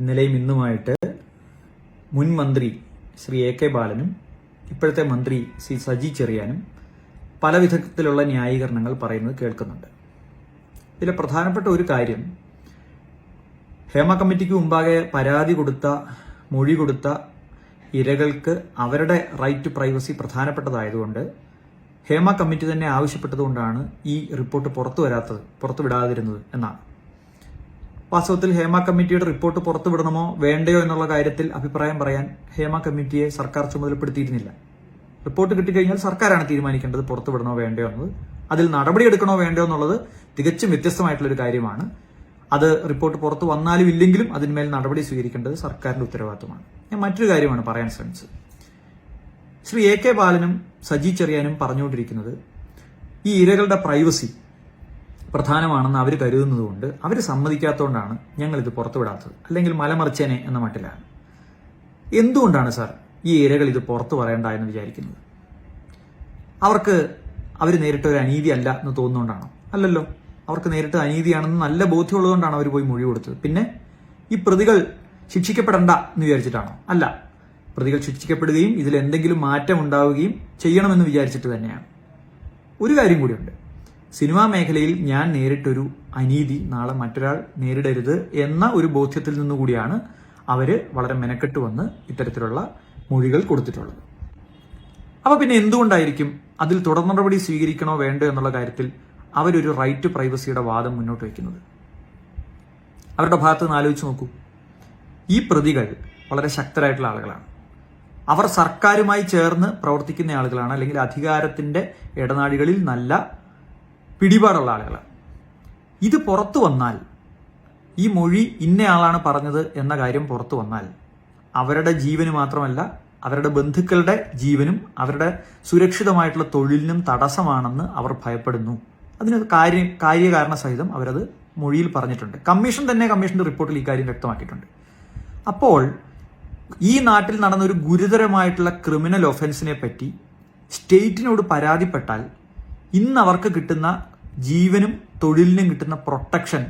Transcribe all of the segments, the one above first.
ഇന്നലെയും ഇന്നുമായിട്ട് മുൻ മന്ത്രി ശ്രീ എ കെ ബാലനും ഇപ്പോഴത്തെ മന്ത്രി ശ്രീ സജി ചെറിയാനും പല വിധത്തിലുള്ള ന്യായീകരണങ്ങൾ പറയുന്നത് കേൾക്കുന്നുണ്ട്. ഇതിലെ പ്രധാനപ്പെട്ട ഒരു കാര്യം ഹേമ കമ്മിറ്റിക്ക് മുമ്പാകെ പരാതി കൊടുത്ത മൊഴി കൊടുത്ത ഇരകൾക്ക് അവരുടെ റൈറ്റ് ടു പ്രൈവസി പ്രധാനപ്പെട്ടതായതുകൊണ്ട് ഹേമ കമ്മിറ്റി തന്നെ ആവശ്യപ്പെട്ടതുകൊണ്ടാണ് ഈ റിപ്പോർട്ട് പുറത്തു വരാത്തത് പുറത്തുവിടാതിരുന്നത് എന്നാണ്. വാസ്തവത്തിൽ ഹേമ കമ്മിറ്റിയുടെ റിപ്പോർട്ട് പുറത്തുവിടണമോ വേണ്ടയോ എന്നുള്ള കാര്യത്തിൽ അഭിപ്രായം പറയാൻ ഹേമ കമ്മിറ്റിയെ സർക്കാർ ചുമതലപ്പെടുത്തിയിരുന്നില്ല. റിപ്പോർട്ട് കിട്ടിക്കഴിഞ്ഞാൽ സർക്കാരാണ് തീരുമാനിക്കേണ്ടത് പുറത്തുവിടണോ വേണ്ടയോ എന്നത്. അതിൽ നടപടിയെടുക്കണോ വേണ്ടയോ എന്നുള്ളത് തികച്ചും വ്യത്യസ്തമായിട്ടുള്ള ഒരു കാര്യമാണ്. അത് റിപ്പോർട്ട് പുറത്തു വന്നാലും ഇല്ലെങ്കിലും അതിന്മേൽ നടപടി സ്വീകരിക്കേണ്ടത് സർക്കാരിന്റെ ഉത്തരവാദിത്തമാണ്. ഞാൻ മറ്റൊരു കാര്യമാണ് പറയാൻ ശ്രമിച്ചത്. ശ്രീ എ കെ ബാലനും സജി ചെറിയാനും പറഞ്ഞുകൊണ്ടിരിക്കുന്നത് ഈ ഇരകളുടെ പ്രൈവസി പ്രധാനമാണെന്ന് അവർ കരുതുന്നതുകൊണ്ട് അവർ സമ്മതിക്കാത്തതുകൊണ്ടാണ് ഞങ്ങൾ ഇത് പുറത്തുവിടാത്തത്. അല്ലെങ്കിൽ മലമറിച്ചേനെ എന്ന മട്ടിലാണ്. എന്തുകൊണ്ടാണ് സാർ ഈ ഇരകൾ ഇത് പുറത്തു പറയണ്ട എന്ന് വിചാരിക്കുന്നത്? അവർക്ക് അവർ നേരിട്ട ഒരു അനീതി അല്ല എന്ന് തോന്നുന്നുകൊണ്ടാണോ അല്ലല്ലോ. അവർക്ക് നേരിട്ട് അനീതിയാണെന്ന് നല്ല ബോധ്യമുള്ളതുകൊണ്ടാണ് അവർ പോയി മൊഴി കൊടുത്തത്. പിന്നെ ഈ പ്രതികൾ ശിക്ഷിക്കപ്പെടണ്ട എന്ന് വിചാരിച്ചിട്ടാണോ? അല്ല. പ്രതികൾ ശിക്ഷിക്കപ്പെടുകയും ഇതിൽ എന്തെങ്കിലും മാറ്റം ഉണ്ടാവുകയും ചെയ്യണമെന്ന് വിചാരിച്ചിട്ട് തന്നെയാണ്. ഒരു കാര്യം കൂടിയുണ്ട്. സിനിമാ മേഖലയിൽ ഞാൻ നേരിട്ടൊരു അനീതി നാളെ മറ്റൊരാൾ നേരിടരുത് എന്ന ഒരു ബോധ്യത്തിൽ നിന്നുകൂടിയാണ് അവർ വളരെ മെനക്കെട്ട് വന്ന് ഇത്തരത്തിലുള്ള മൊഴികൾ കൊടുത്തിട്ടുള്ളത്. അപ്പോൾ പിന്നെ എന്തുകൊണ്ടായിരിക്കും അതിൽ തുടർ നടപടി സ്വീകരിക്കണോ വേണ്ടോ എന്നുള്ള കാര്യത്തിൽ അവരൊരു റൈറ്റ് പ്രൈവസിയുടെ വാദം മുന്നോട്ട് വയ്ക്കുന്നത്? അവരുടെ ഭാഗത്ത് നിന്ന് ആലോചിച്ച് നോക്കൂ. ഈ പ്രതികൾ വളരെ ശക്തരായിട്ടുള്ള ആളുകളാണ്. അവർ സർക്കാരുമായി ചേർന്ന് പ്രവർത്തിക്കുന്ന ആളുകളാണ് അല്ലെങ്കിൽ അധികാരത്തിന്റെ ഇടനാഴികളിൽ നല്ല പിടിപാടുള്ള ആളുകളാണ് ഇത് പുറത്തു വന്നാൽ ഈ മൊഴി ഇന്നയാളാണ് പറഞ്ഞത് എന്ന കാര്യം പുറത്തു വന്നാൽ അവരുടെ ജീവന് മാത്രമല്ല അവരുടെ ബന്ധുക്കളുടെ ജീവനും അവരുടെ സുരക്ഷിതമായിട്ടുള്ള തൊഴിലിനും തടസ്സമാണെന്ന് അവർ ഭയപ്പെടുന്നു. അതിന് കാര്യ കാര്യകാരണ സഹിതം അവരത് മൊഴിയിൽ പറഞ്ഞിട്ടുണ്ട്. കമ്മീഷൻ തന്നെ കമ്മീഷന്റെ റിപ്പോർട്ടിൽ ഈ കാര്യം വ്യക്തമാക്കിയിട്ടുണ്ട്. അപ്പോൾ ഈ നാട്ടിൽ നടന്ന ഒരു ഗുരുതരമായിട്ടുള്ള ക്രിമിനൽ ഒഫൻസിനെ പറ്റി സ്റ്റേറ്റിനോട് പരാതിപ്പെട്ടാൽ ഇന്ന് അവർക്ക് കിട്ടുന്ന ജീവനും തൊഴിലിനും കിട്ടുന്ന പ്രൊട്ടക്ഷൻ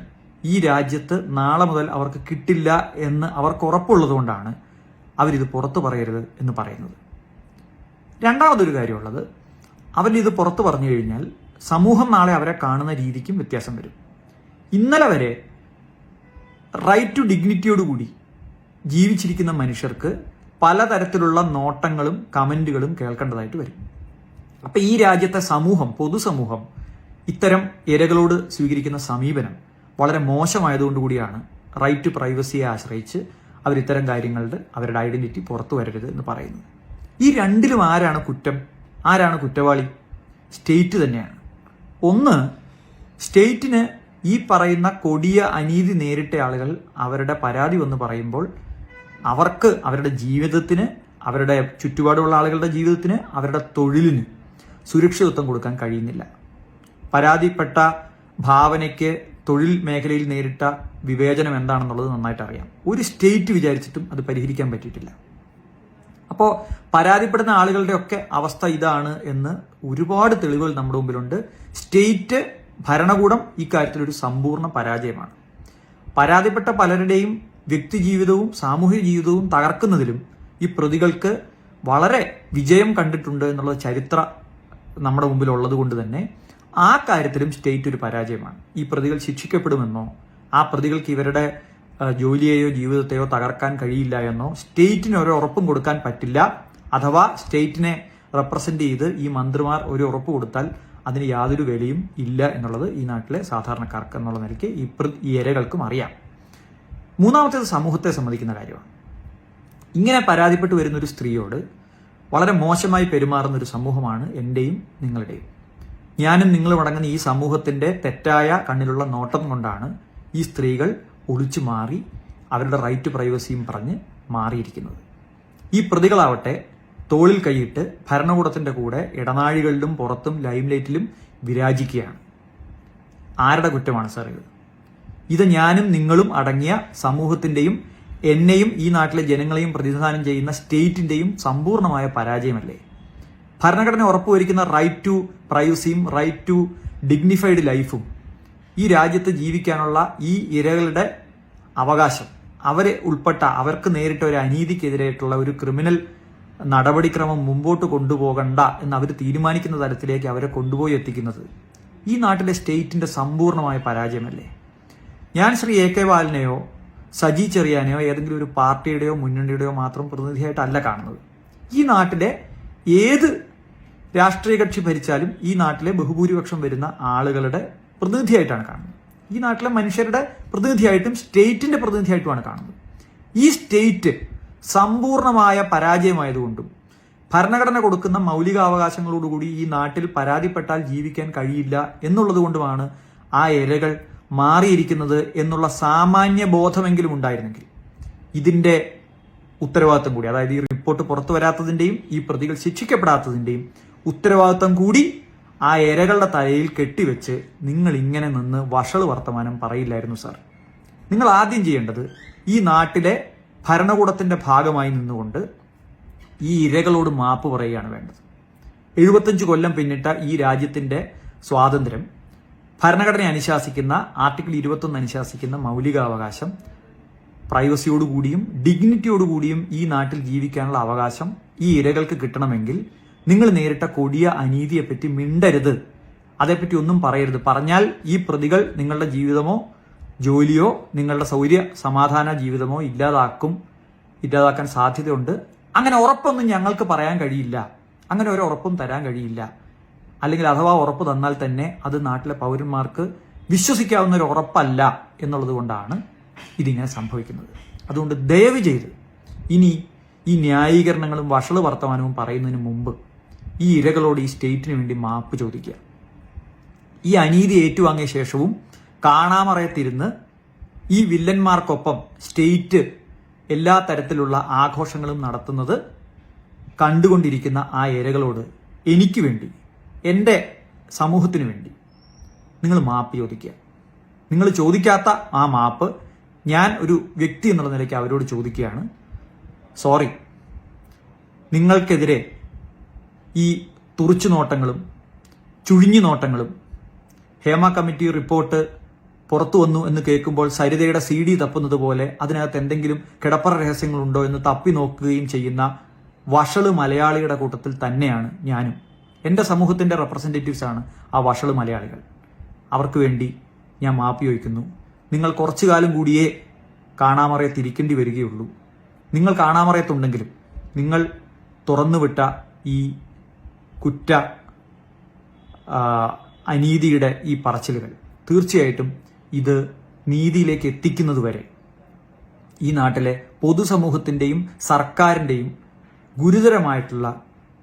ഈ രാജ്യത്ത് നാളെ മുതൽ അവർക്ക് കിട്ടില്ല എന്ന് അവർക്ക് ഉറപ്പുള്ളതുകൊണ്ടാണ് അവരിത് പുറത്തു പറയരുത് എന്ന് പറയുന്നത്. രണ്ടാമതൊരു കാര്യമുള്ളത് അവരിത് പുറത്തു പറഞ്ഞു കഴിഞ്ഞാൽ സമൂഹം നാളെ അവരെ കാണുന്ന രീതിക്കും വ്യത്യാസം വരും. ഇന്നലെ വരെ റൈറ്റ് ടു ഡിഗ്നിറ്റിയോടുകൂടി ജീവിച്ചിരിക്കുന്ന മനുഷ്യർക്ക് പലതരത്തിലുള്ള നോട്ടങ്ങളും കമന്റുകളും കേൾക്കേണ്ടതായിട്ട് വരും. അപ്പൊ ഈ രാജ്യത്തെ സമൂഹം പൊതുസമൂഹം ഇത്തരം ഇരകളോട് സ്വീകരിക്കുന്ന സമീപനം വളരെ മോശമായതുകൊണ്ട് കൂടിയാണ് റൈറ്റ് ടു പ്രൈവസിയെ ആശ്രയിച്ച് അവർ ഇത്തരം കാര്യങ്ങളുടെ അവരുടെ ഐഡന്റിറ്റി പുറത്തു വരരുത് എന്ന് പറയുന്നത്. ഈ രണ്ടിലും ആരാണ് കുറ്റം? ആരാണ് കുറ്റവാളി? സ്റ്റേറ്റ് തന്നെയാണ്. ഒന്ന് സ്റ്റേറ്റിന് ഈ പറയുന്ന കൊടിയ അനീതി നേരിട്ട ആളുകൾ അവരുടെ പരാതി വന്ന് പറയുമ്പോൾ അവർക്ക് അവരുടെ ജീവിതത്തിന് അവരുടെ ചുറ്റുപാടുള്ള ആളുകളുടെ ജീവിതത്തിന് അവരുടെ തൊഴിലിന് സുരക്ഷിതത്വം കൊടുക്കാൻ കഴിയുന്നില്ല. പരാതിപ്പെട്ട ഭാവനയ്ക്ക് തൊഴിൽ മേഖലയിൽ നേരിട്ട വിവേചനം എന്താണെന്നുള്ളത് നന്നായിട്ട് അറിയാം ഒരു സ്റ്റേറ്റ് വിചാരിച്ചിട്ടും അത് പരിഹരിക്കാൻ പറ്റിയിട്ടില്ല. അപ്പോൾ പരാതിപ്പെടുന്ന ആളുകളുടെ ഒക്കെ അവസ്ഥ ഇതാണ് എന്ന് ഒരുപാട് തെളിവുകൾ നമ്മുടെ മുമ്പിലുണ്ട്. സ്റ്റേറ്റ് ഭരണകൂടം ഇക്കാര്യത്തിൽ ഒരു സമ്പൂർണ പരാജയമാണ്. പരാതിപ്പെട്ട പലരുടെയും വ്യക്തി ജീവിതവും സാമൂഹിക ജീവിതവും തകർക്കുന്നതിലും ഈ പ്രതികൾക്ക് വളരെ വിജയം കണ്ടിട്ടുണ്ട് എന്നുള്ള ചരിത്ര നമ്മുടെ മുമ്പിൽ ഉള്ളത് കൊണ്ട് തന്നെ ആ കാര്യത്തിലും സ്റ്റേറ്റ് ഒരു പരാജയമാണ്. ഈ പ്രതികൾ ശിക്ഷിക്കപ്പെടുമെന്നോ ആ പ്രതികൾക്ക് ഇവരുടെ ജോലിയെയോ ജീവിതത്തെയോ തകർക്കാൻ കഴിയില്ല എന്നോ സ്റ്റേറ്റിന് ഒരു ഉറപ്പും കൊടുക്കാൻ പറ്റില്ല. അഥവാ സ്റ്റേറ്റിനെ റെപ്രസെന്റ് ചെയ്ത് ഈ മന്ത്രിമാർ ഒരു ഉറപ്പ് കൊടുത്താൽ അതിന് യാതൊരു വിലയും ഇല്ല എന്നുള്ളത് ഈ നാട്ടിലെ സാധാരണക്കാർക്ക് എന്നുള്ള നിലയ്ക്ക് ഈ ഈ ഇരകൾക്കും അറിയാം. മൂന്നാമത്തേത് സമൂഹത്തെ സംബന്ധിക്കുന്ന കാര്യമാണ്. ഇങ്ങനെ പരാതിപ്പെട്ട് വരുന്ന ഒരു സ്ത്രീയോട് വളരെ മോശമായി പെരുമാറുന്ന ഒരു സമൂഹമാണ് എന്റെയും നിങ്ങളുടെയും. ഞാനും നിങ്ങളും അടങ്ങുന്ന ഈ സമൂഹത്തിന്റെ തെറ്റായ കണ്ണിലുള്ള നോട്ടം കൊണ്ടാണ് ഈ സ്ത്രീകൾ ഒളിച്ചു മാറി അവരുടെ റൈറ്റ് പ്രൈവസിയും പറഞ്ഞ് മാറിയിരിക്കുന്നത്. ഈ പ്രതികളാവട്ടെ തോളിൽ കൈയിട്ട് ഭരണകൂടത്തിന്റെ കൂടെ ഇടനാഴികളിലും പുറത്തും ലൈംലൈറ്റിലും വിരാജിക്കുകയാണ്. ആരുടെ കുറ്റമാണ് സാർ ഇത്? ഇത് ഞാനും നിങ്ങളും അടങ്ങിയ സമൂഹത്തിന്റെയും എന്നെയും ഈ നാട്ടിലെ ജനങ്ങളെയും പ്രതിനിധാനം ചെയ്യുന്ന സ്റ്റേറ്റിന്റെയും സമ്പൂർണമായ പരാജയമല്ലേ? ഭരണഘടന ഉറപ്പുവരിക്കുന്ന റൈറ്റ് ടു പ്രൈവസിയും റൈറ്റ് ടു ഡിഗ്നിഫൈഡ് ലൈഫും ഈ രാജ്യത്ത് ജീവിക്കാനുള്ള ഈ ഇരകളുടെ അവകാശം അവരെ ഉൾപ്പെട്ട അവർക്ക് നേരിട്ട ഒരു അനീതിക്കെതിരായിട്ടുള്ള ഒരു ക്രിമിനൽ നടപടിക്രമം മുമ്പോട്ട് കൊണ്ടുപോകണ്ട എന്ന് അവർ തീരുമാനിക്കുന്ന തരത്തിലേക്ക് അവരെ കൊണ്ടുപോയി എത്തിക്കുന്നത് ഈ നാട്ടിലെ സ്റ്റേറ്റിന്റെ സമ്പൂർണമായ പരാജയമല്ലേ? ഞാൻ ശ്രീ എ കെ ബാലനെയോ സജി ചെറിയാനെയോ ഏതെങ്കിലും ഒരു പാർട്ടിയുടെയോ മുന്നണിയുടെയോ മാത്രം പ്രതിനിധിയായിട്ടല്ല കാണുന്നത്. ഈ നാട്ടിലെ ഏത് രാഷ്ട്രീയ കക്ഷി ഭരിച്ചാലും ഈ നാട്ടിലെ ബഹുഭൂരിപക്ഷം വരുന്ന ആളുകളുടെ പ്രതിനിധിയായിട്ടാണ് കാണുന്നത്. ഈ നാട്ടിലെ മനുഷ്യരുടെ പ്രതിനിധിയായിട്ടും സ്റ്റേറ്റിന്റെ പ്രതിനിധിയായിട്ടുമാണ് കാണുന്നത്. ഈ സ്റ്റേറ്റ് സമ്പൂർണമായ പരാജയമായതുകൊണ്ടും ഭരണഘടന കൊടുക്കുന്ന മൗലികാവകാശങ്ങളോടുകൂടി ഈ നാട്ടിൽ പരാതിപ്പെട്ടാൽ ജീവിക്കാൻ കഴിയില്ല എന്നുള്ളതുകൊണ്ടുമാണ് ആ ഇരകൾ മാറിയിരിക്കുന്നത് എന്നുള്ള സാമാന്യ ബോധമെങ്കിലും ഉണ്ടായിരുന്നെങ്കിൽ ഇതിന്റെ ഉത്തരവാദിത്തം കൂടി അതായത് ഈ റിപ്പോർട്ട് പുറത്തു വരാത്തതിന്റെയും ഈ പ്രതികൾ ശിക്ഷിക്കപ്പെടാത്തതിന്റെയും ഉത്തരവാദിത്തം കൂടി ആ ഇരകളുടെ തലയിൽ കെട്ടിവെച്ച് നിങ്ങൾ ഇങ്ങനെ നിന്ന് വഷൾ വർത്തമാനം പറയില്ലായിരുന്നു സാർ. നിങ്ങൾ ആദ്യം ചെയ്യേണ്ടത് ഈ നാട്ടിലെ ഭരണകൂടത്തിന്റെ ഭാഗമായി നിന്നുകൊണ്ട് ഈ ഇരകളോട് മാപ്പ് പറയുകയാണ് വേണ്ടത്. എഴുപത്തഞ്ച് കൊല്ലം പിന്നിട്ട ഈ രാജ്യത്തിന്റെ സ്വാതന്ത്ര്യം ഭരണഘടന അനുശാസിക്കുന്ന ആർട്ടിക്കിൾ ഇരുപത്തൊന്ന് അനുശാസിക്കുന്ന മൗലികാവകാശം പ്രൈവസിയോടുകൂടിയും ഡിഗ്നിറ്റിയോടുകൂടിയും ഈ നാട്ടിൽ ജീവിക്കാനുള്ള അവകാശം ഈ ഇരകൾക്ക് കിട്ടണമെങ്കിൽ നിങ്ങൾ നേരിട്ട കൊടിയ അനീതിയെപ്പറ്റി മിണ്ടരുത്. അതേപ്പറ്റി ഒന്നും പറയരുത്. പറഞ്ഞാൽ ഈ പ്രതികൾ നിങ്ങളുടെ ജീവിതമോ ജോലിയോ നിങ്ങളുടെ സൗര്യ സമാധാന ജീവിതമോ ഇല്ലാതാക്കും ഇല്ലാതാക്കാൻ സാധ്യതയുണ്ട്. അങ്ങനെ ഉറപ്പൊന്നും ഞങ്ങൾക്ക് പറയാൻ കഴിയില്ല. അങ്ങനെ ഒരു ഉറപ്പും തരാൻ കഴിയില്ല. അല്ലെങ്കിൽ അഥവാ ഉറപ്പ് തന്നാൽ തന്നെ അത് നാട്ടിലെ പൗരന്മാർക്ക് വിശ്വസിക്കാവുന്ന ഒരു ഉറപ്പല്ല എന്നുള്ളത് കൊണ്ടാണ് ഇതിങ്ങനെ സംഭവിക്കുന്നത്. അതുകൊണ്ട് ദയവ് ചെയ്ത് ഇനി ഈ ന്യായീകരണങ്ങളും വഷൾ വർത്തമാനവും പറയുന്നതിന് മുമ്പ് ഈ ഇരകളോട് ഈ സ്റ്റേറ്റിന് വേണ്ടി മാപ്പ് ചോദിക്കുക. ഈ അനീതി ഏറ്റുവാങ്ങിയ ശേഷവും കാണാമറയത്തിരുന്ന് ഈ വില്ലന്മാർക്കൊപ്പം സ്റ്റേറ്റ് എല്ലാ തരത്തിലുള്ള ആഘോഷങ്ങളും നടത്തുന്നത് കണ്ടുകൊണ്ടിരിക്കുന്ന ആ ഇരകളോട് എനിക്ക് വേണ്ടി എന്റെ സമൂഹത്തിന് വേണ്ടി നിങ്ങൾ മാപ്പ് ചോദിക്കുക. നിങ്ങൾ ചോദിക്കാത്ത ആ മാപ്പ് ഞാൻ ഒരു വ്യക്തി എന്നുള്ള നിലയ്ക്ക് അവരോട് ചോദിക്കുകയാണ്. സോറി. നിങ്ങൾക്കെതിരെ ഈ തുറിച്ചു നോട്ടങ്ങളും ചുഴിഞ്ഞു നോട്ടങ്ങളും ഹേമ കമ്മിറ്റി റിപ്പോർട്ട് പുറത്തു വന്നു എന്ന് കേൾക്കുമ്പോൾ സരിതയുടെ സി ഡി തപ്പുന്നത് പോലെ അതിനകത്ത് എന്തെങ്കിലും കിടപ്പറ രഹസ്യങ്ങളുണ്ടോ എന്ന് തപ്പി നോക്കുകയും ചെയ്യുന്ന വഷൾ മലയാളിയുടെ കൂട്ടത്തിൽ തന്നെയാണ് ഞാനും. എന്റെ സമൂഹത്തിന്റെ റെപ്രസെന്റേറ്റീവ്സ് ആണ് ആ വഷൾ മലയാളികൾ. അവർക്ക് വേണ്ടി ഞാൻ മാപ്പ് ചോദിക്കുന്നു. നിങ്ങൾ കുറച്ചു കാലം കൂടിയേ കാണാമറയത്തിരിക്കേണ്ടി വരികയുള്ളൂ. നിങ്ങൾ കാണാമറയത്തുണ്ടെങ്കിലും നിങ്ങൾ തുറന്നുവിട്ട ഈ കുറ്റ അനീതിയുടെ ഈ പറച്ചിലുകൾ തീർച്ചയായിട്ടും ഇത് നീതിയിലേക്ക് എത്തിക്കുന്നത് വരെ ഈ നാട്ടിലെ പൊതുസമൂഹത്തിന്റെയും സർക്കാരിന്റെയും ഗുരുതരമായിട്ടുള്ള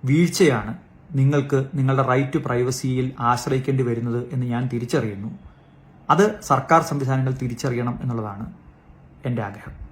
വീഴ്ചയാണ് നിങ്ങൾക്ക് നിങ്ങളുടെ റൈറ്റ് ടു പ്രൈവസിയിൽ ആശ്രയിക്കേണ്ടി വരുന്നത് എന്ന് ഞാൻ തിരിച്ചറിയുന്നു. അത് സർക്കാർ സംവിധാനങ്ങൾ തിരിച്ചറിയണം എന്നുള്ളതാണ് എന്റെ ആഗ്രഹം.